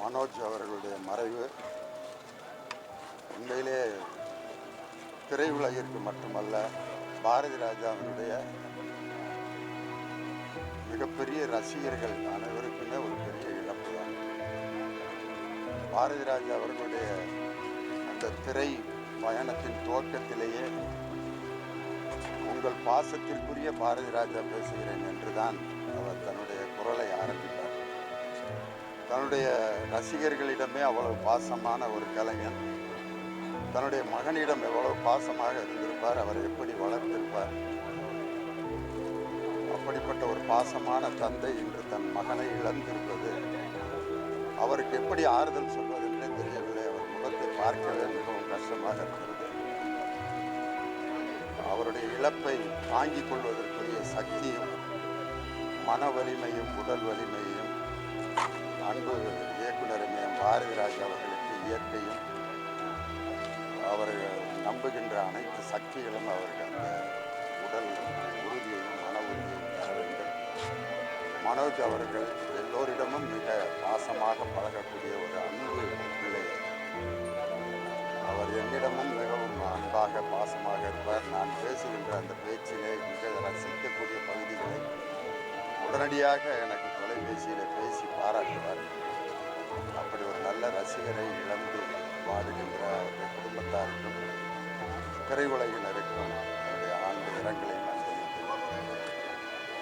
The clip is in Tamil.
மனோஜ் அவர்களுடைய மறைவு உண்மையிலே திரையுலகிற்கு மட்டுமல்ல பாரதி ராஜாவினுடைய மிகப்பெரிய ரசிகர்கள் அனைவருக்குமே ஒரு பெரிய இழப்பு தான் பாரதி ராஜா அவர்களுடைய அந்த திரை பயணத்தின் துவக்கத்திலேயே உங்கள் பாசத்திற்குரிய பாரதி ராஜா பேசுகிறேன் என்றுதான் அவர் தன்னுடைய குரலை ஆரம்பித்தார். தன்னுடைய ரசிகர்களிடமே அவ்வளவு பாசமான ஒரு கலைஞன். தன்னுடைய மகனிடம் எவ்வளவு பாசமாக இருந்திருப்பார் அவர் எப்படி வளர்த்திருப்பார் அப்படிப்பட்ட ஒரு பாசமான தந்தை இன்று தன் மகனை இழந்திருப்பது. அவருக்கு எப்படி ஆறுதல் சொல்வதென்றே தெரியவில்லை. அவர் முகத்தை பார்க்கவே மிகவும் கஷ்டமாக இருக்கிறது அவருடைய இழப்பை தாங்கிக் கொள்வதற்குரிய சக்தியும் மன வலிமையும் உடல் வலிமையும் அன்பு இயக்குனருமே பாரதிராஜ் அவர்களுக்கு இயற்கையும் அவர்கள் நம்புகின்ற அனைத்து சக்திகளும் அவருக்கு அந்த உடல் உறுதியையும் மன உறுதியையும் தர வேண்டும். மனோஜ் அவர்கள் எல்லோரிடமும் மிக பாசமாக பழகக்கூடிய ஒரு அன்பு பிள்ளை. அவர் என்னிடமும் மிகவும் அன்பாக பாசமாக இருப்பார். நான் பேசுகின்ற அந்த பேச்சிலே மிக ரசிக்கக்கூடிய பகுதிகளை உடனடியாக எனக்கு தொலைபேசியில் ரசிகரை இழந்து வாடுகின்ற அவருடைய குடும்பத்தாருக்கும் திரையுலகினருக்கும் என்னுடைய ஆழ்ந்த இரங்கலை